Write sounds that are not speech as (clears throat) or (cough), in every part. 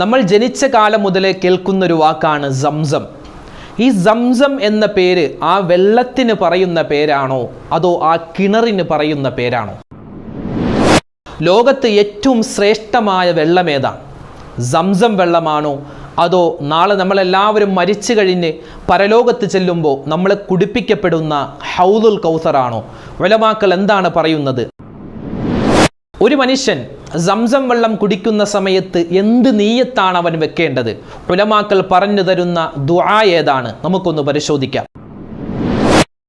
നമ്മൾ ജനിച്ച കാലം മുതലേ കേൾക്കുന്നൊരു വാക്കാണ് സംസം. ഈ സംസം എന്ന പേര് ആ വെള്ളത്തിന് പറയുന്ന പേരാണോ? അതോ ആ കിണറിന് പറയുന്ന പേരാണോ? ലോകത്ത് ഏറ്റവും ശ്രേഷ്ഠമായ വെള്ളമേതാണ് സംസം വെള്ളമാണോ? അതോ നാളെ നമ്മളെല്ലാവരും മരിച്ചു കഴിഞ്ഞ് പരലോകത്ത് ചെല്ലുമ്പോൾ നമ്മളെ കുടിപ്പിക്കപ്പെടുന്ന ഹൗദുൽ കൗസറാണോ? വിലമാക്കൾ എന്താണ് പറയുന്നത്? ഒരു മനുഷ്യൻ സംസം വെള്ളം കുടിക്കുന്ന സമയത്ത് എന്ത് നീയത്താണ് അവൻ വെക്കേണ്ടത്? ഉലമാക്കൾ പറഞ്ഞു തരുന്ന ദുആ ഏതാണ്? നമുക്കൊന്ന് പരിശോധിക്കാം.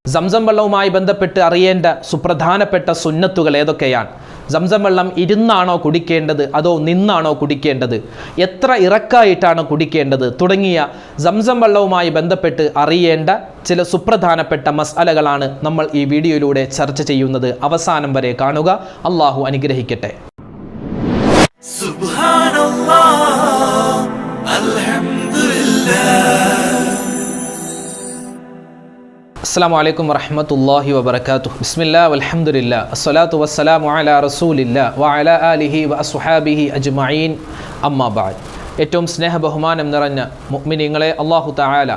സംസം വെള്ളവുമായി ബന്ധപ്പെട്ട് അറിയേണ്ട സുപ്രധാനപ്പെട്ട സുന്നത്തുകൾ ഏതൊക്കെയാണ്? സംസം വെള്ളം ഇരുന്നാണോ കുടിക്കേണ്ടത്? അതോ നിന്നാണോ കുടിക്കേണ്ടത്? എത്ര ഇറക്കായിട്ടാണ് കുടിക്കേണ്ടത്? തുടങ്ങിയ സംസം വെള്ളവുമായി ബന്ധപ്പെട്ട് അറിയേണ്ട ചില സുപ്രധാനപ്പെട്ട മസാലകളാണ് നമ്മൾ ഈ വീഡിയോയിലൂടെ ചർച്ച ചെയ്യുന്നത്. അവസാനം വരെ കാണുക. അള്ളാഹു അനുഗ്രഹിക്കട്ടെ. സുബ്ഹാനല്ലാഹ്. അസ്സാം വലൈക്കും വറഹമത്തല്ലാഹി വബർക്കാത്തു ബിസ്മില്ലാ വൽഹംദുലില്ല അസ്സലാത്തു വസ്സലാം അലാ റസൂലില്ല വഅല അലിഹി വ അസ്ഹാബിഹി അജ്മഈൻ. അമ്മാബാദ് ഏറ്റവും സ്നേഹ ബഹുമാനം നിറഞ്ഞ മുഅ്മിനീങ്ങളെ അള്ളാഹു തആല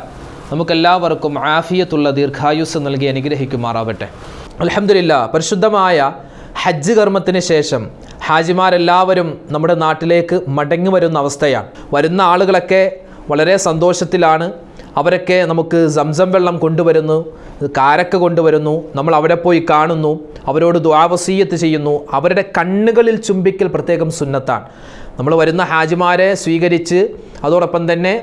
നമുക്കെല്ലാവർക്കും ആഫിയത്തുള്ള ദീർഘായുസ് നൽകി അനുഗ്രഹിക്കുമാറാവട്ടെ. അലഹമില്ല പരിശുദ്ധമായ ഹജ്ജ് കർമ്മത്തിന് ശേഷം ഹാജിമാരെല്ലാവരും നമ്മുടെ നാട്ടിലേക്ക് മടങ്ങി വരുന്ന അവസ്ഥയാണ്. വരുന്ന ആളുകളൊക്കെ വളരെ സന്തോഷത്തിലാണ്. അവരൊക്കെ നമുക്ക് സംസം വെള്ളം കൊണ്ടുവരുന്നു കാരക്ക കൊണ്ടുവരുന്നു നമ്മൾ അവിടെ പോയി കാണുന്നു അവരോട് ദ്വാവസീയത്ത് ചെയ്യുന്നു. അവരുടെ കണ്ണുകളിൽ ചുംബിക്കൽ പ്രത്യേകം സുന്നത്താണ്. നമ്മൾ വരുന്ന ഹാജിമാരെ സ്വീകരിച്ച് അതോടൊപ്പം തന്നെ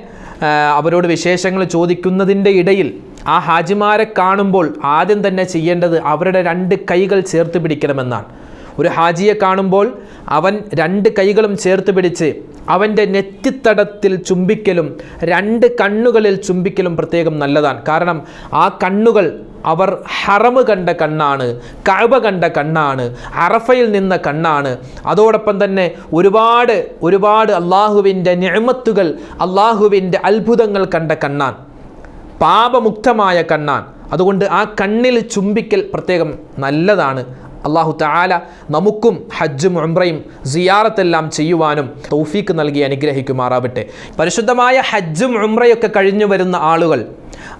അവരോട് വിശേഷങ്ങൾ ചോദിക്കുന്നതിന്റെ ഇടയിൽ ആ ഹാജിമാരെ കാണുമ്പോൾ ആദ്യം തന്നെ ചെയ്യേണ്ടത് അവരുടെ രണ്ട് കൈകൾ ചേർത്ത് പിടിക്കണമെന്നാണ്. ഒരു ഹാജിയെ കാണുമ്പോൾ അവൻ രണ്ട് കൈകളും ചേർത്ത് പിടിച്ച് അവന്റെ നെറ്റിത്തടത്തിൽ ചുംബിക്കലും രണ്ട് കണ്ണുകളിൽ ചുംബിക്കലും പ്രത്യേകം നല്ലതാണ്. കാരണം ആ കണ്ണുകൾ അവർ ഹറമ് കണ്ട കണ്ണാണ് കഴവ കണ്ട കണ്ണാണ് അറഫയിൽ നിന്ന കണ്ണാണ്. അതോടൊപ്പം തന്നെ ഒരുപാട് ഒരുപാട് അള്ളാഹുവിന്റെ ഞെമത്തുകൾ അള്ളാഹുവിന്റെ അത്ഭുതങ്ങൾ കണ്ട കണ്ണാൻ പാപമുക്തമായ കണ്ണാൻ. അതുകൊണ്ട് ആ കണ്ണിൽ ചുംബിക്കൽ പ്രത്യേകം നല്ലതാണ്. അള്ളാഹു താല നമുക്കും ഹജ്ജും ഉംറയും സിയാറത്തെല്ലാം ചെയ്യുവാനും തൗഫീക്ക് നൽകി അനുഗ്രഹിക്കുമാറാവട്ടെ. പരിശുദ്ധമായ ഹജ്ജും ഉംറയൊക്കെ കഴിഞ്ഞു വരുന്ന ആളുകൾ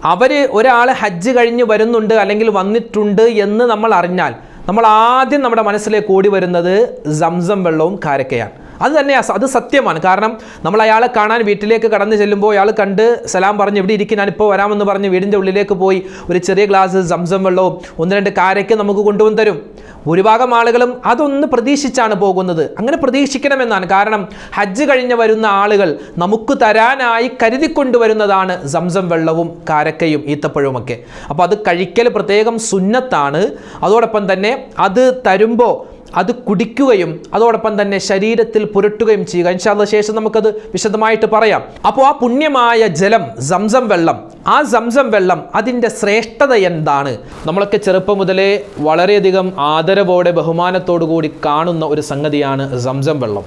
അവർ ഒരാൾ ഹജ്ജ് കഴിഞ്ഞ് വരുന്നുണ്ട് അല്ലെങ്കിൽ വന്നിട്ടുണ്ട് എന്ന് നമ്മൾ അറിഞ്ഞാൽ നമ്മൾ ആദ്യം നമ്മുടെ മനസ്സിലേക്ക് ഓടി വരുന്നത് സംസം വെള്ളവും കാരക്കയാണ്. അത് തന്നെ അത് സത്യമാണ്. കാരണം നമ്മൾ അയാളെ കാണാൻ വീട്ടിലേക്ക് കടന്നു ചെല്ലുമ്പോൾ അയാൾ കണ്ട് സലാം പറഞ്ഞ് ഇവിടെ ഇരിക്കും ഞാനിപ്പോൾ വരാമെന്ന് പറഞ്ഞ് വീടിന്റെ ഉള്ളിലേക്ക് പോയി ഒരു ചെറിയ ഗ്ലാസ് സംസം വെള്ളവും ഒന്ന് രണ്ട് കാരയ്ക്ക് നമുക്ക് കൊണ്ടുവന്ന് തരും. ഭൂരിഭാഗം ആളുകളും അതൊന്ന് പ്രതീക്ഷിച്ചാണ് പോകുന്നത്. അങ്ങനെ പ്രതീക്ഷിക്കണമെന്നാണ്. കാരണം ഹജ്ജ് കഴിഞ്ഞ് വരുന്ന ആളുകൾ നമുക്ക് തരാനായി കരുതിക്കൊണ്ടുവരുന്നതാണ് സംസം വെള്ളവും കാരക്കയും ഈത്തപ്പഴവുമൊക്കെ. അപ്പോൾ അത് കഴിക്കൽ പ്രത്യേകം സുന്നത്താണ്. അതോടൊപ്പം തന്നെ അത് തരുമ്പോൾ അത് കുടിക്കുകയും അതോടൊപ്പം തന്നെ ശരീരത്തിൽ പുരട്ടുകയും ചെയ്യുക. ഇൻഷാല്ല ശേഷം നമുക്കത് വിശദമായിട്ട് പറയാം. അപ്പോൾ ആ പുണ്യമായ ജലം സംസം വെള്ളം ആ സംസം വെള്ളം അതിന്റെ ശ്രേഷ്ഠത എന്താണ്? നമ്മളൊക്കെ ചെറുപ്പം മുതലേ വളരെയധികം ആദരവോടെ ബഹുമാനത്തോടു കൂടി കാണുന്ന ഒരു സംഗതിയാണ് സംസം വെള്ളം.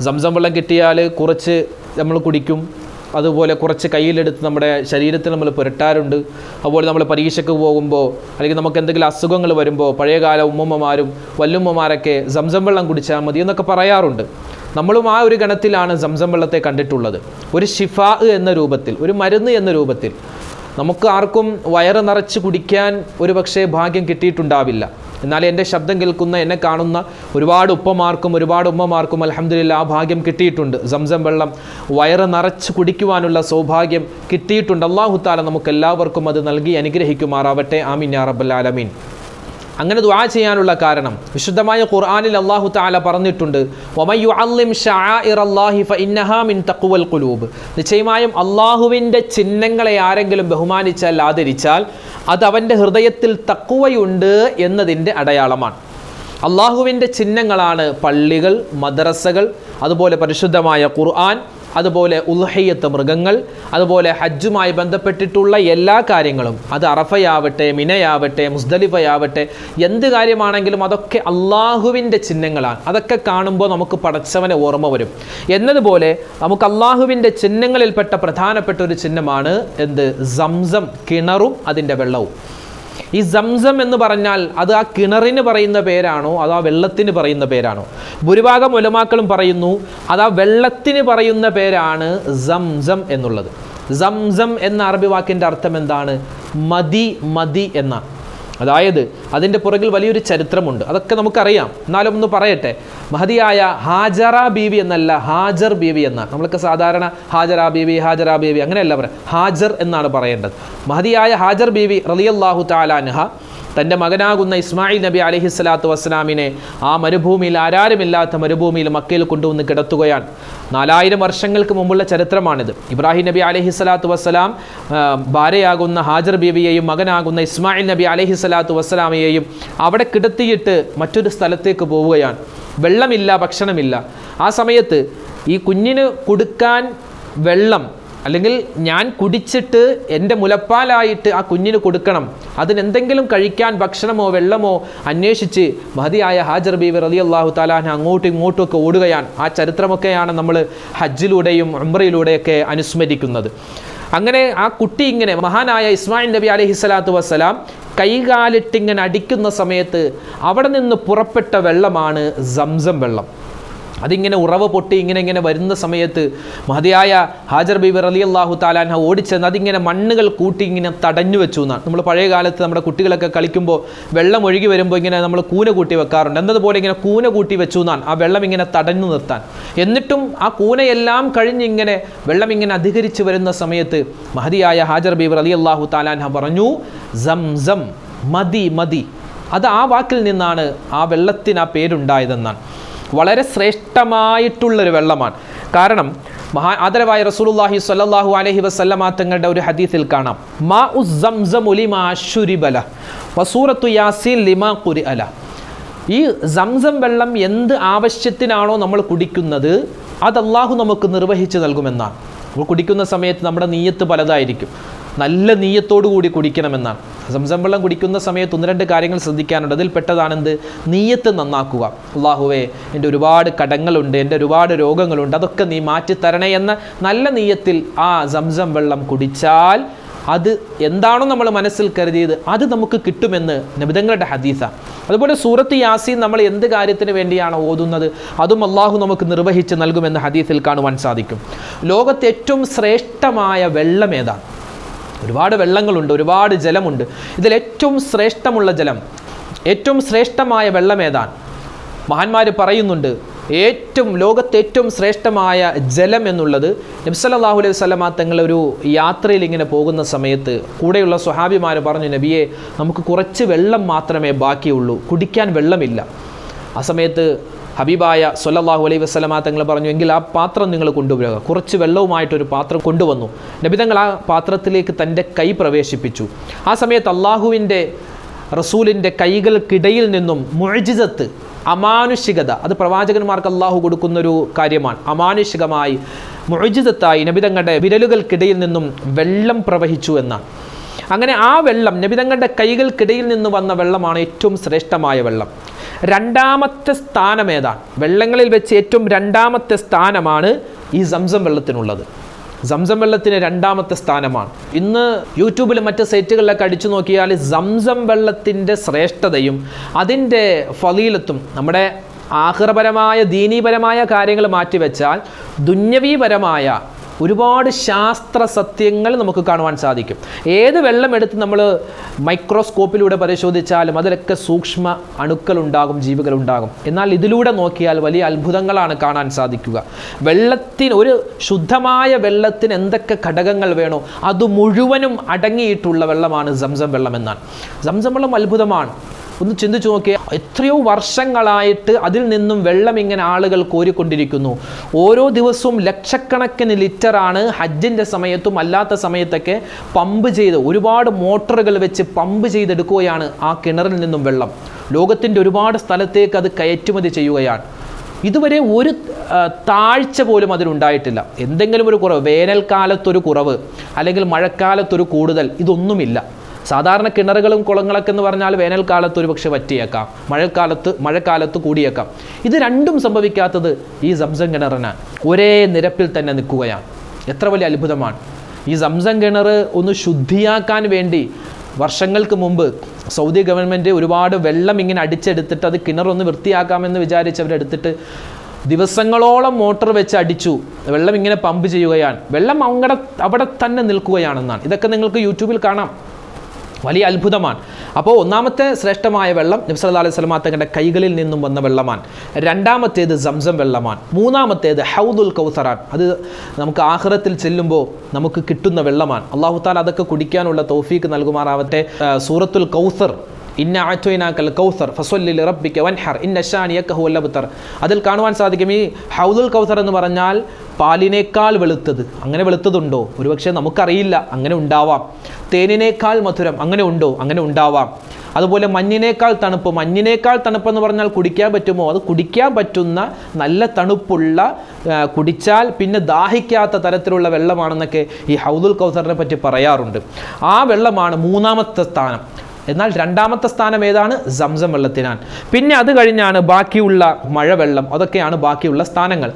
സംസം വെള്ളം കിട്ടിയാൽ കുറച്ച് നമ്മൾ കുടിക്കും അതുപോലെ കുറച്ച് കയ്യിലെടുത്ത് നമ്മുടെ ശരീരത്തിൽ നമ്മൾ പുരട്ടാറുണ്ട്. അതുപോലെ നമ്മൾ പരീക്ഷയ്ക്ക് പോകുമ്പോൾ അല്ലെങ്കിൽ നമുക്ക് എന്തെങ്കിലും അസുഖങ്ങൾ വരുമ്പോൾ പഴയകാല ഉമ്മമ്മമാരും വല്ലുമ്മമാരൊക്കെ സംസം വെള്ളം കുടിച്ചാൽ മതി എന്നൊക്കെ പറയാറുണ്ട്. നമ്മളും ആ ഒരു ഗണത്തിലാണ് സംസം വെള്ളത്തെ കണ്ടിട്ടുള്ളത്. ഒരു ഷിഫാ എന്ന രൂപത്തിൽ ഒരു മരുന്ന് എന്ന രൂപത്തിൽ നമുക്ക് ആർക്കും വയറ് നിറച്ച് കുടിക്കാൻ ഒരു പക്ഷേ ഭാഗ്യം കിട്ടിയിട്ടുണ്ടാവില്ല. എന്നാൽ എന്റെ ശബ്ദം കേൾക്കുന്ന എന്നെ കാണുന്ന ഒരുപാട് ഉപ്പമാർക്കും ഒരുപാട് ഉമ്മമാർക്കും അലഹമ്മദില്ല ആ ഭാഗ്യം കിട്ടിയിട്ടുണ്ട്. സംസം വെള്ളം വയറ് നിറച്ച് കുടിക്കുവാനുള്ള സൗഭാഗ്യം കിട്ടിയിട്ടുണ്ട്. അള്ളാഹുത്താല നമുക്ക് എല്ലാവർക്കും അത് നൽകി അനുഗ്രഹിക്കുമാറാവട്ടെ. ആമിൻ യാ റബ്ബൽ ആലമീൻ. അങ്ങനെ ദുആ ചെയ്യാനുള്ള കാരണം വിശുദ്ധമായ ഖുർആനിൽ അള്ളാഹു താല പറഞ്ഞിട്ടുണ്ട് "വമയ്യുഅള്ളിം ശആഇറല്ലാഹി ഫഇന്നഹാ മിൻ തഖ്വൽ ഖുലൂബ്." നിശ്ചയമായും അള്ളാഹുവിന്റെ ചിഹ്നങ്ങളെ ആരെങ്കിലും ബഹുമാനിച്ചാൽ ആദരിച്ചാൽ അത് അവന്റെ ഹൃദയത്തിൽ തക്കുവയുണ്ട് എന്നതിന്റെ അടയാളമാണ് അള്ളാഹുവിന്റെ ചിഹ്നങ്ങളാണ് പള്ളികൾ മദ്രസകൾ അതുപോലെ പരിശുദ്ധമായ ഖുർആൻ അതുപോലെ ഉൽഹയ്യത്ത് മൃഗങ്ങൾ അതുപോലെ ഹജ്ജുമായി ബന്ധപ്പെട്ടിട്ടുള്ള എല്ലാ കാര്യങ്ങളും. അത് അറഫയാവട്ടെ മിനയാവട്ടെ മുസ്ദലിഫയാവട്ടെ എന്ത് കാര്യമാണെങ്കിലും അതൊക്കെ അള്ളാഹുവിന്റെ ചിഹ്നങ്ങളാണ്. അതൊക്കെ കാണുമ്പോൾ നമുക്ക് പടച്ചവനെ ഓർമ്മ വരും. എന്നതുപോലെ നമുക്ക് അള്ളാഹുവിന്റെ ചിഹ്നങ്ങളിൽപ്പെട്ട പ്രധാനപ്പെട്ട ഒരു ചിഹ്നമാണ് എന്ത്? സംസം കിണറും അതിന്റെ വെള്ളവും. ഈ സംസം എന്ന് പറഞ്ഞാൽ അത് ആ കിണറിന് പറയുന്ന പേരാണോ? അതോ ആ വെള്ളത്തിന് പറയുന്ന പേരാണോ? ഭൂരിഭാഗം ഒലമാക്കളും പറയുന്നു അത് ആ വെള്ളത്തിന് പറയുന്ന പേരാണ് സംസം എന്നുള്ളത്. സംസം എന്ന അറബി വാക്കിന്റെ അർത്ഥം എന്താണ്? മതി മതി എന്നാണ്. അതായത് അതിന്റെ പുറകിൽ വലിയൊരു ചരിത്രമുണ്ട്. അതൊക്കെ നമുക്കറിയാം. എന്നാലും ഒന്ന് പറയട്ടെ. മഹതിയായ ഹാജറ ബീവി എന്നല്ല ഹാജർ ബീവി എന്നാണ് നമ്മളൊക്കെ സാധാരണ ഹാജറ ബീവി ഹാജറ ബീവി അങ്ങനെയല്ല പറയാം. ഹാജർ എന്നാണ് പറയേണ്ടത്. മഹതിയായ ഹാജർ ബീവി റലിയല്ലാഹു താലാൻഹ തന്റെ മകനാകുന്ന ഇസ്മായിൽ നബി അലഹി സ്വലാത്തു വസ്സലാമിനെ ആ മരുഭൂമിയിൽ ആരാരുമില്ലാത്ത മരുഭൂമിയിൽ മക്കയിൽ കൊണ്ടുവന്ന് കിടത്തുകയാണ്. നാലായിരം വർഷങ്ങൾക്ക് മുമ്പുള്ള ചരിത്രമാണിത്. ഇബ്രാഹിം നബി അലഹി സ്വലാത്തു വസ്സലാം ഭാര്യയാകുന്ന ഹാജർ ബീവിയെയും മകനാകുന്ന ഇസ്മായിൽ നബി അലഹി സ്വലാത്തു വസ്സലാമയെയും അവിടെ കിടത്തിയിട്ട് മറ്റൊരു സ്ഥലത്തേക്ക് പോവുകയാണ്. വെള്ളമില്ല ഭക്ഷണമില്ല. ആ സമയത്ത് ഈ കുഞ്ഞിന് കൊടുക്കാൻ വെള്ളം അല്ലെങ്കിൽ ഞാൻ കുടിച്ചിട്ട് എന്റെ മുലപ്പാലായിട്ട് ആ കുഞ്ഞിന് കൊടുക്കണം. അതിനെന്തെങ്കിലും കഴിക്കാൻ ഭക്ഷണമോ വെള്ളമോ അന്വേഷിച്ച് മഹതിയായ ഹാജർ ബീവി റലി അള്ളാഹു താലാൻ അങ്ങോട്ടും ഇങ്ങോട്ടും ഒക്കെ ഓടുകയാണ്. ആ ചരിത്രമൊക്കെയാണ് നമ്മൾ ഹജ്ജിലൂടെയും ഉംറയിലൂടെയൊക്കെ അനുസ്മരിക്കുന്നത്. അങ്ങനെ ആ കുട്ടി ഇങ്ങനെ മഹാനായ ഇസ്മായിൽ നബി അലഹി സ്വലാത്തു വസ്സലാം കൈകാലിട്ടിങ്ങനെ അടിക്കുന്ന സമയത്ത് അവിടെ നിന്ന് പുറപ്പെട്ട വെള്ളമാണ് സംസം വെള്ളം. അതിങ്ങനെ ഉറവ് പൊട്ടി ഇങ്ങനെ ഇങ്ങനെ വരുന്ന സമയത്ത് മഹതിയായ ഹാജർ ബീബർ അലി അള്ളാഹു താലാൻഹ ഓടിച്ചെന്ന് അതിങ്ങനെ മണ്ണുകൾ കൂട്ടി ഇങ്ങനെ തടഞ്ഞു വെച്ചു എന്നാണ്. നമ്മൾ പഴയ കാലത്ത് നമ്മുടെ കുട്ടികളൊക്കെ കളിക്കുമ്പോൾ വെള്ളം ഒഴുകി വരുമ്പോൾ ഇങ്ങനെ നമ്മൾ കൂന കൂട്ടി വെക്കാറുണ്ട്. എന്നതുപോലെ ഇങ്ങനെ കൂന കൂട്ടി വെച്ചു എന്നാണ്. ആ വെള്ളം ഇങ്ങനെ തടഞ്ഞു നിർത്താൻ. എന്നിട്ടും ആ കൂനയെല്ലാം കഴിഞ്ഞിങ്ങനെ വെള്ളം ഇങ്ങനെ അധികരിച്ച് വരുന്ന സമയത്ത് മഹതിയായ ഹാജർ ബീബർ അലി അള്ളാഹു താലാൻഹ പറഞ്ഞു സം സം മതി മതി. അത് ആ വാക്കിൽ നിന്നാണ് ആ വെള്ളത്തിന് ആ പേരുണ്ടായതെന്നാണ്. വളരെ ശ്രേഷ്ഠമായിട്ടുള്ളൊരു വെള്ളമാണ്. കാരണം മഹാ ആദരവായ റസൂലുള്ളാഹി സ്വല്ലല്ലാഹു അലൈഹി വസല്ലമ തങ്ങളുടെ ഒരു ഹദീസിൽ കാണാം. മാ ഉസ് സംസമു ലിമാ ശുരിബല വസൂറത്തു യാസീൻ ലിമാ കുരി അല ഈ സംസം വെള്ളം എന്ത് ആവശ്യത്തിനാണോ നമ്മൾ കുടിക്കുന്നത് അത് അള്ളാഹു നമുക്ക് നിർവഹിച്ച് നൽകുമെന്നാണ്. നമ്മൾ കുടിക്കുന്ന സമയത്ത് നമ്മുടെ നീയത്ത് പലതായിരിക്കും. നല്ല നീയത്തോടു കൂടി കുടിക്കണമെന്നാണ്. സംസം വെള്ളം കുടിക്കുന്ന സമയത്ത് ഒന്ന് രണ്ട് കാര്യങ്ങൾ ശ്രദ്ധിക്കാനുണ്ട്. അതിൽ പെട്ടതാണെന്ത്? നീയത്ത് നന്നാക്കുക. അള്ളാഹുവേ എന്റെ ഒരുപാട് കടങ്ങളുണ്ട് എന്റെ ഒരുപാട് രോഗങ്ങളുണ്ട് അതൊക്കെ നീ മാറ്റി തരണേ എന്ന നല്ല നീയത്തിൽ ആ സംസം വെള്ളം കുടിച്ചാൽ അത് എന്താണോ നമ്മൾ മനസ്സിൽ കരുതിയത് അത് നമുക്ക് കിട്ടുമെന്ന് നബിതങ്ങളുടെ ഹദീസ. അതുപോലെ സൂറത്ത് യാസീൻ നമ്മൾ എന്ത് കാര്യത്തിന് വേണ്ടിയാണ് ഓതുന്നത്? അതും അള്ളാഹു നമുക്ക് നിർവഹിച്ച് നൽകുമെന്ന് ഹദീസിൽ കാണുവാൻ സാധിക്കും. ലോകത്തെ ഏറ്റവും ശ്രേഷ്ഠമായ വെള്ളം ഏതാണ്? ഒരുപാട് വെള്ളങ്ങളുണ്ട് ഒരുപാട് ജലമുണ്ട്. ഇതിൽ ഏറ്റവും ശ്രേഷ്ഠമുള്ള ജലം ഏറ്റവും ശ്രേഷ്ഠമായ വെള്ളം ഏതാണ്? മഹാന്മാർ പറയുന്നുണ്ട് ഏറ്റവും ലോകത്തെ ഏറ്റവും ശ്രേഷ്ഠമായ ജലം എന്നുള്ളത് നബ്സല്ലാഹു അലൈഹി വസല്ലമ തങ്ങൾ ഒരു യാത്രയിൽ ഇങ്ങനെ പോകുന്ന സമയത്ത് കൂടെയുള്ള സ്വഹാബിമാർ പറഞ്ഞു നബിയെ നമുക്ക് കുറച്ച് വെള്ളം മാത്രമേ ബാക്കിയുള്ളൂ കുടിക്കാൻ വെള്ളമില്ല. ആ സമയത്ത് ഹബീബായ സൊല്ലാഹു അലൈഹി വസ്ലമ തങ്ങൾ പറഞ്ഞു എങ്കിൽ ആ പാത്രം നിങ്ങൾ കൊണ്ടുവരിക. കുറച്ച് വെള്ളവുമായിട്ടൊരു പാത്രം കൊണ്ടുവന്നു. നബിതങ്ങൾ ആ പാത്രത്തിലേക്ക് തന്റെ കൈ പ്രവേശിപ്പിച്ചു. ആ സമയത്ത് അള്ളാഹുവിന്റെ റസൂലിന്റെ കൈകൾക്കിടയിൽ നിന്നും മുഴജിതത്ത് അമാനുഷികത അത് പ്രവാചകന്മാർക്ക് അള്ളാഹു കൊടുക്കുന്നൊരു കാര്യമാണ്. അമാനുഷികമായി മുഴജിതത്തായി നബിതങ്ങളുടെ വിരലുകൾക്കിടയിൽ നിന്നും വെള്ളം പ്രവഹിച്ചു എന്നാണ്. അങ്ങനെ ആ വെള്ളം നബിതങ്ങളുടെ കൈകൾക്കിടയിൽ നിന്ന് വന്ന വെള്ളമാണ് ഏറ്റവും ശ്രേഷ്ഠമായ വെള്ളം. രണ്ടാമത്തെ സ്ഥാനം ഏതാണ്? വെള്ളങ്ങളിൽ വെച്ച് ഏറ്റവും രണ്ടാമത്തെ സ്ഥാനമാണ് ഈ സംസം വെള്ളത്തിനുള്ളത്. സംസം വെള്ളത്തിന് രണ്ടാമത്തെ സ്ഥാനമാണ്. ഇന്ന് യൂട്യൂബിലും മറ്റ് സൈറ്റുകളിലൊക്കെ അടിച്ചു നോക്കിയാൽ സംസം വെള്ളത്തിന്റെ ശ്രേഷ്ഠതയും അതിന്റെ ഫലീലത്തും നമ്മുടെ ആഹ്റപരമായ ദീനീപരമായ കാര്യങ്ങൾ മാറ്റിവെച്ചാൽ ദുന്യവീപരമായ ഒരുപാട് ശാസ്ത്ര സത്യങ്ങൾ നമുക്ക് കാണുവാൻ സാധിക്കും. ഏത് വെള്ളം എടുത്ത് നമ്മൾ മൈക്രോസ്കോപ്പിലൂടെ പരിശോധിച്ചാലും അതിലൊക്കെ സൂക്ഷ്മ അണുക്കളുണ്ടാകും ജീവികളുണ്ടാകും എന്നാൽ ഇതിലൂടെ നോക്കിയാൽ വലിയ അത്ഭുതങ്ങളാണ് കാണാൻ സാധിക്കുക. വെള്ളത്തിന് ഒരു ശുദ്ധമായ വെള്ളത്തിന് എന്തൊക്കെ ഘടകങ്ങൾ വേണോ അത് മുഴുവനും അടങ്ങിയിട്ടുള്ള വെള്ളമാണ് സംസം വെള്ളം എന്നാണ്. സംസം വെള്ളം അത്ഭുതമാണ്. ഒന്ന് ചിന്തിച്ചു നോക്കിയാൽ എത്രയോ വർഷങ്ങളായിട്ട് അതിൽ നിന്നും വെള്ളം ഇങ്ങനെ ആളുകൾ കോരിക്കൊണ്ടിരിക്കുന്നു. ഓരോ ദിവസവും ലക്ഷക്കണക്കിന് ലിറ്ററാണ് ഹജ്ജിന്റെ സമയത്തും അല്ലാത്ത സമയത്തൊക്കെ പമ്പ് ചെയ്ത് ഒരുപാട് മോട്ടറുകൾ വെച്ച് പമ്പ് ചെയ്തെടുക്കുകയാണ് ആ കിണറിൽ നിന്നും വെള്ളം. ലോകത്തിന്റെ ഒരുപാട് സ്ഥലത്തേക്ക് അത് കയറ്റുമതി ചെയ്യുകയാണ്. ഇതുവരെ ഒരു താഴ്ച പോലും അതിനുണ്ടായിട്ടില്ല എന്തെങ്കിലും ഒരു കുറവ് വേനൽക്കാലത്തൊരു കുറവ് അല്ലെങ്കിൽ മഴക്കാലത്തൊരു കൂടുതൽ ഇതൊന്നുമില്ല. സാധാരണ കിണറുകളും കുളങ്ങളൊക്കെ എന്ന് പറഞ്ഞാൽ വേനൽക്കാലത്ത് ഒരു പക്ഷെ വറ്റിയേക്കാം. മഴക്കാലത്ത് മഴക്കാലത്ത് കൂടിയേക്കാം. ഇത് രണ്ടും സംഭവിക്കാത്തത് ഈ സംസം കിണറിന് ഒരേ നിരപ്പിൽ തന്നെ നിൽക്കുകയാണ്. എത്ര വലിയ അത്ഭുതമാണ്. ഈ സംസം കിണർ ഒന്ന് ശുദ്ധിയാക്കാൻ വേണ്ടി വർഷങ്ങൾക്ക് മുമ്പ് സൗദി ഗവൺമെന്റ് ഒരുപാട് വെള്ളം ഇങ്ങനെ അടിച്ചെടുത്തിട്ട് അത് കിണറൊന്ന് വൃത്തിയാക്കാമെന്ന് വിചാരിച്ച് അവരെടുത്തിട്ട് ദിവസങ്ങളോളം മോട്ടോർ വെച്ച് അടിച്ചു വെള്ളം ഇങ്ങനെ പമ്പ് ചെയ്യുകയാണ്. വെള്ളം അവിടെ അവിടെ തന്നെ നിൽക്കുകയാണെന്നാണ്. ഇതൊക്കെ നിങ്ങൾക്ക് യൂട്യൂബിൽ കാണാം. വലിയ അത്ഭുതമാണ്. അപ്പോൾ ഒന്നാമത്തെ ശ്രേഷ്ഠമായ വെള്ളം നബ്സല്ലാ അലൈഹി സ്വലമാ തങ്ങളുടെ കൈകളിൽ നിന്നും വന്ന വെള്ളമാണ്. രണ്ടാമത്തേത് സംസം വെള്ളമാണ്. മൂന്നാമത്തേത് ഹൗദുൽ കൗസറാൻ. അത് നമുക്ക് ആഹ്റത്തിൽ ചെല്ലുമ്പോൾ നമുക്ക് കിട്ടുന്ന വെള്ളമാണ്. അള്ളാഹു താല അതൊക്കെ കുടിക്കാനുള്ള തൗഫീക്ക് നൽകുമാറാവട്ടെ. സൂറത്തുൽ കൗസർ. ഇന്ന ആറ്റോയിനാക്കൽ കൗസർ ഫസ്വല്ലി റബ്ബിക്ക് വൻഹർ ഇന്ന ഷാനിയക്ക ഹുവല്ലബുത്തർ അതിൽ കാണുവാൻ സാധിക്കും ഈ ഹൗദുൽ കൗസർ എന്ന് പറഞ്ഞാൽ പാലിനേക്കാൾ വെളുത്തത്. അങ്ങനെ വെളുത്തതുണ്ടോ? ഒരുപക്ഷെ നമുക്കറിയില്ല. അങ്ങനെ ഉണ്ടാവാം. തേനിനേക്കാൾ മധുരം അങ്ങനെ ഉണ്ടോ? അങ്ങനെ ഉണ്ടാവാം. അതുപോലെ മഞ്ഞിനേക്കാൾ തണുപ്പ്. മഞ്ഞിനേക്കാൾ തണുപ്പെന്ന് പറഞ്ഞാൽ കുടിക്കാൻ പറ്റുമോ? അത് കുടിക്കാൻ പറ്റുന്ന നല്ല തണുപ്പുള്ള കുടിച്ചാൽ പിന്നെ ദാഹിക്കാത്ത തരത്തിലുള്ള വെള്ളമാണെന്നൊക്കെ ഈ ഹൗദുൽ കൗസറിനെ പറ്റി പറയാറുണ്ട്. ആ വെള്ളമാണ് മൂന്നാമത്തെ സ്ഥാനം. എന്നാൽ രണ്ടാമത്തെ സ്ഥാനം ഏതാണ്? സംസം വെള്ളത്തിനാൻ പിന്നെ അത് കഴിഞ്ഞാണ് ബാക്കിയുള്ള മഴവെള്ളം. അതൊക്കെയാണ് ബാക്കിയുള്ള സ്ഥാനങ്ങൾ.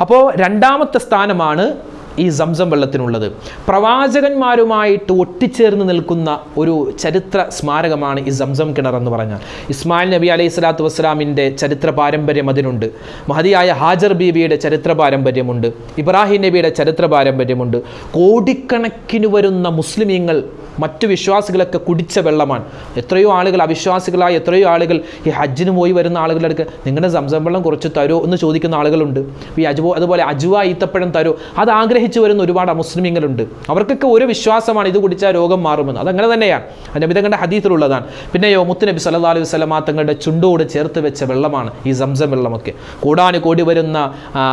അപ്പോൾ രണ്ടാമത്തെ സ്ഥാനമാണ് ഈ സംസം വെള്ളത്തിനുള്ളത്. പ്രവാചകന്മാരുമായിട്ട് ഒട്ടിച്ചേർന്ന് നിൽക്കുന്ന ഒരു ചരിത്ര സ്മാരകമാണ് ഈ സംസം കിണർ എന്ന് പറഞ്ഞാൽ. ഇസ്മായിൽ നബി അലൈഹി സ്വലാത്തു വസ്സലാമിന്റെ ചരിത്ര പാരമ്പര്യം അതിനുണ്ട്. മഹതിയായ ഹാജർ ബീവിയുടെ ചരിത്ര പാരമ്പര്യമുണ്ട്. ഇബ്രാഹിം നബിയുടെ ചരിത്ര പാരമ്പര്യമുണ്ട്. കോടിക്കണക്കിന് വരുന്ന മുസ്ലിമീങ്ങൾ മറ്റു വിശ്വാസികളൊക്കെ കുടിച്ച വെള്ളമാണ്. എത്രയോ ആളുകൾ അവിശ്വാസികളായ എത്രയോ ആളുകൾ ഈ ഹജ്ജിന് പോയി വരുന്ന ആളുകളുടെ അടുക്ക് നിങ്ങളുടെ സംസം വെള്ളം കുറച്ച് തരോ എന്ന് ചോദിക്കുന്ന ആളുകളുണ്ട്. ഈ അജുവോ അതുപോലെ അജുവ ഈത്തപ്പഴം തരോ അത് ആഗ്രഹിച്ചു വരുന്ന ഒരുപാട് മുസ്ലിമീങ്ങളുണ്ട് അവർക്കൊക്കെ ഒരു വിശ്വാസമാണ് ഇത് കുടിച്ചാൽ രോഗം മാറുമെന്ന്. അതങ്ങനെ തന്നെയാണ്. അതിന്റെ വിധങ്ങളുടെ ഹദീത്തിലുള്ളതാണ് പിന്നെയോ മുത്ത് നബി സല്ലാ അലൈഹി വസ്ലമ തങ്ങളുടെ ചുണ്ടോട് ചേർത്ത് വെച്ച വെള്ളമാണ് ഈ സംസം വെള്ളമൊക്കെ. കൂടാന് കൂടി വരുന്ന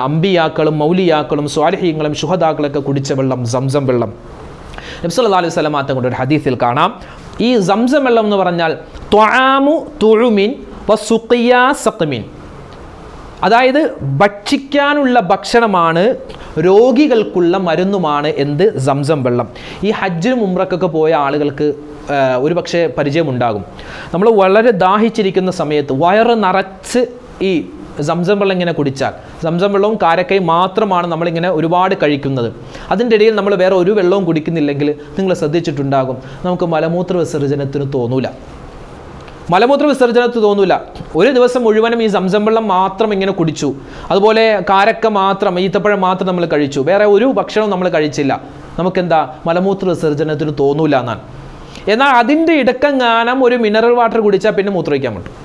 അമ്പിയാക്കളും മൗലിയാക്കളും സ്വാലിഹീങ്ങളും ശുഹദാക്കളൊക്കെ കുടിച്ച വെള്ളം സംസം വെള്ളം. നബ്സല്ലാ അലൈഹി സ്വലം കൊണ്ട് ഒരു ഹദീസിൽ കാണാം. ഈ സംസം വെള്ളം എന്ന് പറഞ്ഞാൽ ത്വാമു തുഴുമിൻ വസുഖിയാ സഖ്മിൻ. അതായത് ഭക്ഷിക്കാനുള്ള ഭക്ഷണമാണ് രോഗികൾക്കുള്ള മരുന്നുമാണ് എന്ത്? സംസം വെള്ളം. ഈ ഹജ്ജിനും ഉംറക്കൊക്കെ പോയ ആളുകൾക്ക് ഒരു പക്ഷേ പരിചയമുണ്ടാകും. നമ്മൾ വളരെ ദാഹിച്ചിരിക്കുന്ന സമയത്ത് വയറ് നിറച്ച് ഈ സംസം വെള്ളം ഇങ്ങനെ കുടിച്ചാൽ. സംസം വെള്ളവും കാരക്കൈ മാത്രമാണ് നമ്മളിങ്ങനെ ഒരുപാട് കഴിക്കുന്നത്. അതിന്റെ ഇടയിൽ നമ്മൾ വേറെ ഒരു വെള്ളവും കുടിക്കുന്നില്ലെങ്കിൽ നിങ്ങൾ ശ്രദ്ധിച്ചിട്ടുണ്ടാകും. നമുക്ക് മലമൂത്ര വിസർജനത്തിന് തോന്നൂല. മലമൂത്ര വിസർജനത്തിന് തോന്നൂല. ഒരു ദിവസം മുഴുവനും ഈ സംസം വെള്ളം മാത്രം ഇങ്ങനെ കുടിച്ചു. അതുപോലെ കാരക്ക മാത്രം ഈത്തപ്പഴം മാത്രം നമ്മൾ കഴിച്ചു. വേറെ ഒരു ഭക്ഷണവും നമ്മൾ കഴിച്ചില്ല. നമുക്കെന്താ? മലമൂത്ര വിസർജനത്തിന് തോന്നൂല എന്നാൽ അതിന്റെ ഇടക്കങ്ങാനം ഒരു മിനറൽ വാട്ടർ കുടിച്ചാൽ പിന്നെ മൂത്രമൊഴിക്കാൻ പറ്റും.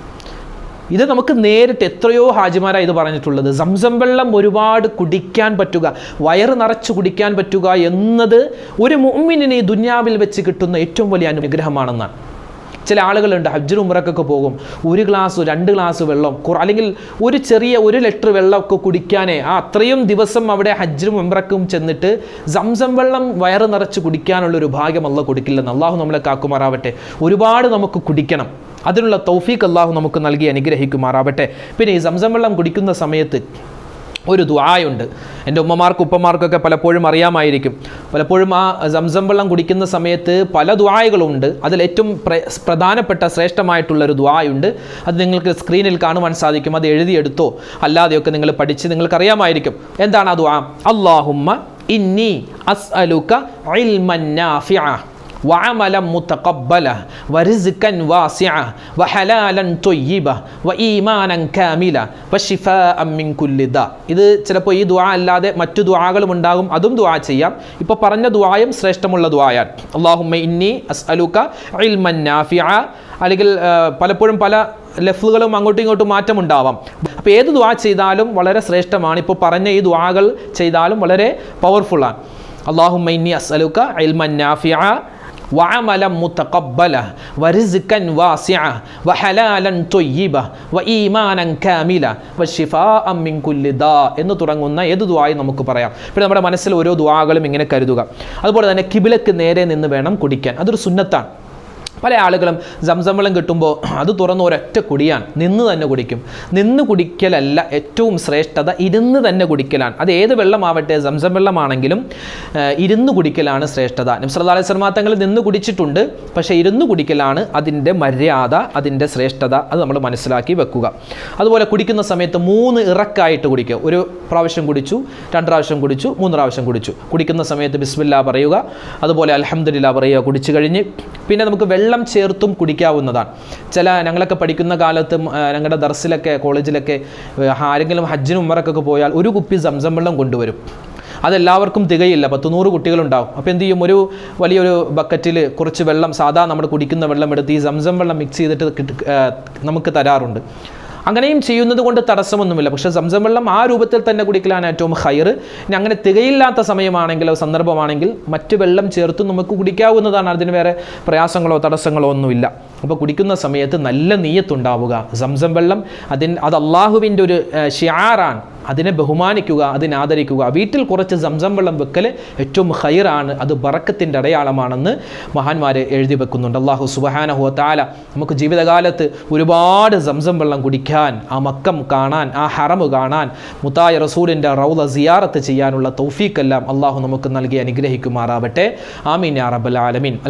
ഇത് നമുക്ക് നേരിട്ട് എത്രയോ ഹാജിമാരാണ് ഇത് പറഞ്ഞിട്ടുള്ളത്. സംസം വെള്ളം ഒരുപാട് കുടിക്കാൻ പറ്റുക വയറ് നിറച്ച് കുടിക്കാൻ പറ്റുക എന്നത് ഒരു മുമ്മിനെ ദുന്യാവിൽ വെച്ച് കിട്ടുന്ന ഏറ്റവും വലിയ അനുഗ്രഹമാണെന്നാണ്. ചില ആളുകളുണ്ട് ഹജ്ജ് ഉമ്രക്കൊക്കെ പോകും. ഒരു ഗ്ലാസ് രണ്ട് ഗ്ലാസ് വെള്ളം അല്ലെങ്കിൽ ഒരു ചെറിയ ഒരു ലിറ്റർ വെള്ളമൊക്കെ കുടിക്കാനേ ആ അത്രയും ദിവസം അവിടെ ഹജ്ജിനും ഉമ്രക്കും ചെന്നിട്ട് സംസം വെള്ളം വയറ് നിറച്ച് കുടിക്കാനുള്ള ഒരു ഭാഗ്യം അല്ല കൊടുക്കില്ലെന്ന്. അള്ളാഹു നമ്മളെ കാക്കുമാറാവട്ടെ. ഒരുപാട് നമുക്ക് കുടിക്കണം. അതിനുള്ള തൗഫീഖ് അള്ളാഹു നമുക്ക് നൽകി അനുഗ്രഹിക്കുമാറാവട്ടെ. പിന്നെ ഈ സംസം വെള്ളം കുടിക്കുന്ന സമയത്ത് ഒരു ദുആയുണ്ട്. എന്റെ ഉമ്മമാർക്കും ഉപ്പമാർക്കൊക്കെ പലപ്പോഴും അറിയാമായിരിക്കും. പലപ്പോഴും ആ സംസം വെള്ളം കുടിക്കുന്ന സമയത്ത് പല ദ്വായകളുണ്ട് അതിൽ ഏറ്റവും പ്ര- പ്രധാനപ്പെട്ട ശ്രേഷ്ഠമായിട്ടുള്ളൊരു ദുആയുണ്ട്. അത് നിങ്ങൾക്ക് സ്ക്രീനിൽ കാണുവാൻ സാധിക്കും. അത് എഴുതിയെടുത്തോ അല്ലാതെയൊക്കെ നിങ്ങൾ പഠിച്ച് നിങ്ങൾക്കറിയാമായിരിക്കും. എന്താണ് ആ ദുആ? അള്ളാഹുമ്മ ഇന്നി അസ്അലുക ഇൽമൻ നാഫിഅ. വഅമലം മുത്തഖബ്ബല വറിസ്കൻ വാസിഅ വഹലാലൻ തൊയ്യിബ വ ഈമാനൻ കാമില വശിഫ അമ്മിൻ കുല്ലിദ ഇത് ചിലപ്പോൾ ഈ ദുആ അല്ലാതെ മറ്റു ദുആകളും ഉണ്ടാകും. അതും ദുആ ചെയ്യാം. ഇപ്പോൾ പറഞ്ഞ ദുആയും ശ്രേഷ്ഠമുള്ള ദുആയാണ്. അല്ലാഹുമ്മ ഇന്നി അസ്അലുക ഇൽമൻ നാഫിഅ. അല്ലെങ്കിൽ പലപ്പോഴും പല ലഫ്ലുകളും അങ്ങോട്ടും ഇങ്ങോട്ടും മാറ്റമുണ്ടാവാം അപ്പോൾ ഏത് ദുആ ചെയ്താലും വളരെ ശ്രേഷ്ഠമാണ്. ഇപ്പോൾ പറഞ്ഞ ഈ ദുആകൾ ചെയ്താലും വളരെ പവർഫുള്ളാണ് അള്ളാഹുമ്മ ഇന്നി അസ്അലുക ഇൽമൻ നാഫിഅ. وعملا متقبلا ورزقا واسعا വഹലാലൻ طيبا വ كاملا وشفاء من മിൻ داء ദാ എന്ന് തുടങ്ങുന്ന ഏത് ദുആയും നമുക്ക് പറയാം. പിന്നെ നമ്മുടെ മനസ്സിൽ ഓരോ ദുആകളും ഇങ്ങനെ കരുതുക. അതുപോലെ തന്നെ കിബിലക്ക് നേരെ നിന്ന് വേണം കുടിക്കാൻ. അതൊരു സുന്നത്താണ്. പല ആളുകളും സംസം വെള്ളം കിട്ടുമ്പോൾ (clears throat) അത് തുറന്ന് ഒരൊറ്റ കുടിയാണ്. നിന്ന് തന്നെ കുടിക്കും. നിന്ന് കുടിക്കലല്ല ഏറ്റവും ശ്രേഷ്ഠത ഇരുന്ന് തന്നെ കുടിക്കലാണ്. അത് ഏത് വെള്ളമാവട്ടെ സംസം വെള്ളമാണെങ്കിലും ഇരുന്ന് കുടിക്കലാണ് ശ്രേഷ്ഠത. നബ്സല്ലാ അലൈഹി സ്വലമാ തങ്ങൾ നിന്ന് കുടിച്ചിട്ടുണ്ട് പക്ഷേ ഇരുന്ന് കുടിക്കലാണ് അതിന്റെ മര്യാദ അതിന്റെ ശ്രേഷ്ഠത അത് നമ്മൾ മനസ്സിലാക്കി വെക്കുക. അതുപോലെ കുടിക്കുന്ന സമയത്ത് മൂന്ന് ഇറക്കായിട്ട് കുടിക്കുക. ഒരു പ്രാവശ്യം കുടിച്ചു രണ്ട് പ്രാവശ്യം കുടിച്ചു മൂന്ന് പ്രാവശ്യം കുടിച്ചു. കുടിക്കുന്ന സമയത്ത് ബിസ്മില്ല പറയുക. അതുപോലെ അലഹമ്മദില്ല പറയുക. കുടിച്ചു കഴിഞ്ഞ് പിന്നെ നമുക്ക് വെള്ളം ചേർത്തും കുടിക്കാവുന്നതാണ്. ചില ഞങ്ങളൊക്കെ പഠിക്കുന്ന കാലത്ത് ഞങ്ങളുടെ ദർസിലൊക്കെ കോളേജിലൊക്കെ ആരെങ്കിലും ഹജ്ജിനും ഉമ്മറക്കൊക്കെ പോയാൽ ഒരു കുപ്പി സംസം വെള്ളം കൊണ്ടുവരും. അതെല്ലാവർക്കും തികയില്ല. പത്ത് നൂറ് കുട്ടികളുണ്ടാവും. അപ്പോൾ എന്ത് ചെയ്യും? ഒരു വലിയൊരു ബക്കറ്റിൽ കുറച്ച് വെള്ളം സാധാ നമ്മൾ കുടിക്കുന്ന വെള്ളം എടുത്ത് ഈ സംസം വെള്ളം മിക്സ് ചെയ്തിട്ട് നമുക്ക് തരാറുണ്ട്. അങ്ങനെയും ചെയ്യുന്നത് കൊണ്ട് തടസ്സമൊന്നുമില്ല. പക്ഷേ സംസം വെള്ളം ആ രൂപത്തിൽ തന്നെ കുടിക്കലാണ് ഏറ്റവും ഹയർ. ഇനി അങ്ങനെ തികയില്ലാത്ത സമയമാണെങ്കിലോ സന്ദർഭമാണെങ്കിൽ മറ്റ് വെള്ളം ചേർത്ത് നമുക്ക് കുടിക്കാവുന്നതാണ്. അതിന് വേറെ പ്രയാസങ്ങളോ തടസ്സങ്ങളോ ഒന്നുമില്ല. അപ്പോൾ കുടിക്കുന്ന സമയത്ത് നല്ല നീയത്തുണ്ടാവുക സംസം വെള്ളം അതിന് അത് അള്ളാഹുവിന്റെ ഒരു ഷിയാറാണ് അതിനെ ബഹുമാനിക്കുക അതിനെ ആദരിക്കുക. വീട്ടിൽ കുറച്ച് സംസം വെള്ളം വെക്കൽ ഏറ്റവും ഹൈറാണ് അത് ബറക്കത്തിന്റെ അടയാളമാണെന്ന് മഹാന്മാർ എഴുതി വെക്കുന്നുണ്ട്. അള്ളാഹു സുബഹാനഹു താല നമുക്ക് ജീവിതകാലത്ത് ഒരുപാട് സംസം വെള്ളം കുടിക്കാൻ ആ മക്കം കാണാൻ ആ ഹറമ് കാണാൻ മുത്തായ റസൂലിന്റെ റൗല സിയാറത്ത് ചെയ്യാനുള്ള തൗഫീക്കെല്ലാം അള്ളാഹു നമുക്ക് നൽകി അനുഗ്രഹിക്കുമാറാവട്ടെ. ആമീൻ യാ റബ്ബൽ ആലമീൻ.